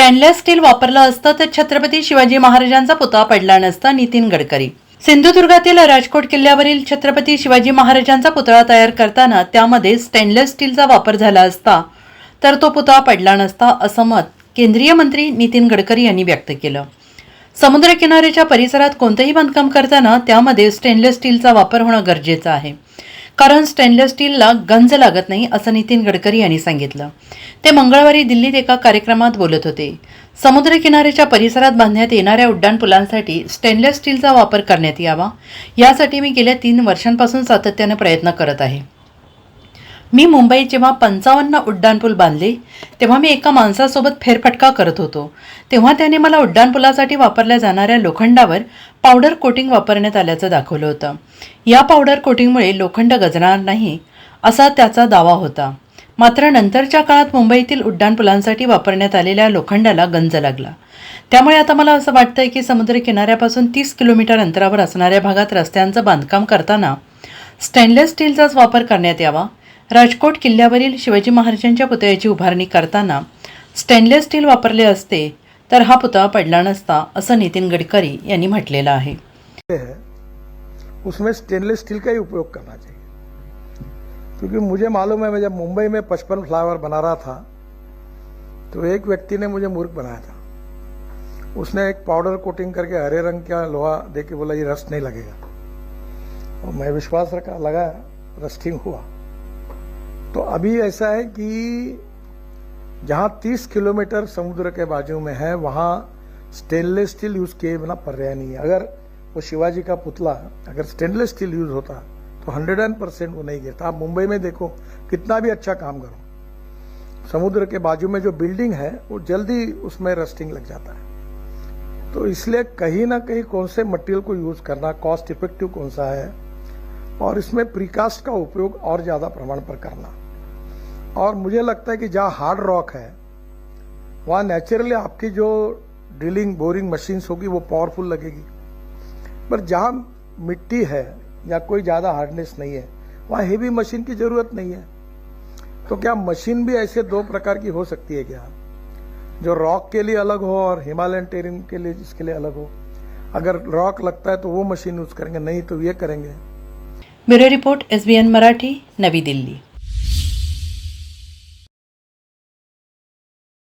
Stainless steel वापरलं असतं तर छत्रपती शिवाजी महाराजांचा पुतळा पडला नसता नितीन गडकरी. सिंधुदुर्गातील राजकोट किल्ल्यावरील छत्रपती शिवाजी महाराजांचा पुतळा तयार करताना त्यामध्ये स्टेनलेस स्टीलचा वापर झाला असता तर तो पुतळा पडला नसता असं मत केंद्रीय मंत्री नितीन गडकरी यांनी व्यक्त केलं. समुद्रकिनाऱ्याच्या परिसरात कोणतंही बांधकाम करताना त्यामध्ये स्टेनलेस स्टीलचा वापर होणं गरजेचं आहे. कारण स्टेनलेस स्टीलला गंज लागत नाही असं नितीन गडकरी यांनी सांगितलं. ते मंगळवारी दिल्लीत एका कार्यक्रमात बोलत होते. समुद्रकिनाऱ्याच्या परिसरात बांधण्यात येणाऱ्या उड्डाणपुलांसाठी स्टेनलेस स्टीलचा वापर करण्यात यावा. यासाठी मी गेल्या तीन वर्षांपासून सातत्यानं प्रयत्न करत आहे. मी मुंबईत जेव्हा पंचावन्न उड्डाणपूल बांधले तेव्हा मी एका माणसासोबत फेरफटका करत होतो. तेव्हा त्याने मला उड्डाणपुलासाठी वापरल्या जाणाऱ्या लोखंडावर पावडर कोटिंग वापरण्यात आल्याचं दाखवलं होतं. या पावडर कोटिंगमुळे लोखंड गजणार नाही असा त्याचा दावा होता. मात्र नंतरच्या काळात मुंबईतील उड्डाणपुलांसाठी वापरण्यात आलेल्या लोखंडाला गंज लागला. त्यामुळे आता मला असं वाटतंय की समुद्र किनाऱ्यापासून तीस किलोमीटर अंतरावर असणाऱ्या भागात रस्त्यांचं बांधकाम करताना स्टेनलेस स्टीलचाच वापर करण्यात यावा राजकोट किल्ल्यावरील शिवाजी महाराजांच्या पुतळ्याची उभारणी करताना स्टेनलेस स्टील वापरले असते, तर हा पुतळा पडला नसता, असं नितीन गडकरी यांनी म्हटलेलं आहे. उसमें स्टेनलेस स्टील का ही उपयोग करना चाहिए। क्योंकि मुझे मालूम है, मैं जब मुंबई में पचपन फ्लावर बना रहा था तो एक व्यक्ति ने मुझे मूर्ख बनाया था। उसने एक पाउडर कोटिंग करके हरे रंग का लोहा दे के बोला, ये रस्ट नहीं लगेगा। और मैं विश्वास रखा, लगा रस्टिंग हुआ। तो अभी ऐसा है कि जहाँ 30 किलोमीटर समुद्र के बाजू में है, वहाँ स्टेनलेस स्टील यूज़ किए बिना पर्याय नहीं है। अगर वो शिवाजी का पुतला, अगर स्टेनलेस स्टील यूज़ होता तो हंड्रेड एंड परसेंट वो नहीं गिरता। आप मुंबई में देखो, कितना भी अच्छा काम करो, समुद्र के बाजू में जो बिल्डिंग है, वो जल्दी उसमें रस्टिंग लग जाता है। तो इसलिए कहीं ना कहीं कौन से मटेरियल को यूज़ करना कॉस्ट इफ़ेक्टिव कौन सा है, और इसमें प्रीकास्ट का उपयोग और ज़्यादा प्रमाण पर करना। और मुझे लगता है कि जहाँ हार्ड रॉक है, वहाँ नेचुरली आपकी जो ड्रिलिंग बोरिंग मशीन्स होगी, वो पावरफुल लगेगी। पर जहाँ मिट्टी है, या कोई ज़्यादा हार्डनेस नहीं है, वहाँ हेवी मशीन की ज़रूरत नहीं है। तो क्या मशीन भी ऐसे दो प्रकार की हो सकती है क्या? जो रॉक के लिए अलग हो और हिमालयन टेरिन के लिए, जिसके लिए अलग हो। अगर रॉक लगता है तो वो मशीन यूज़ करेंगे, नहीं तो ये करेंगे। Bureau report S Marathi, Navi Delhi.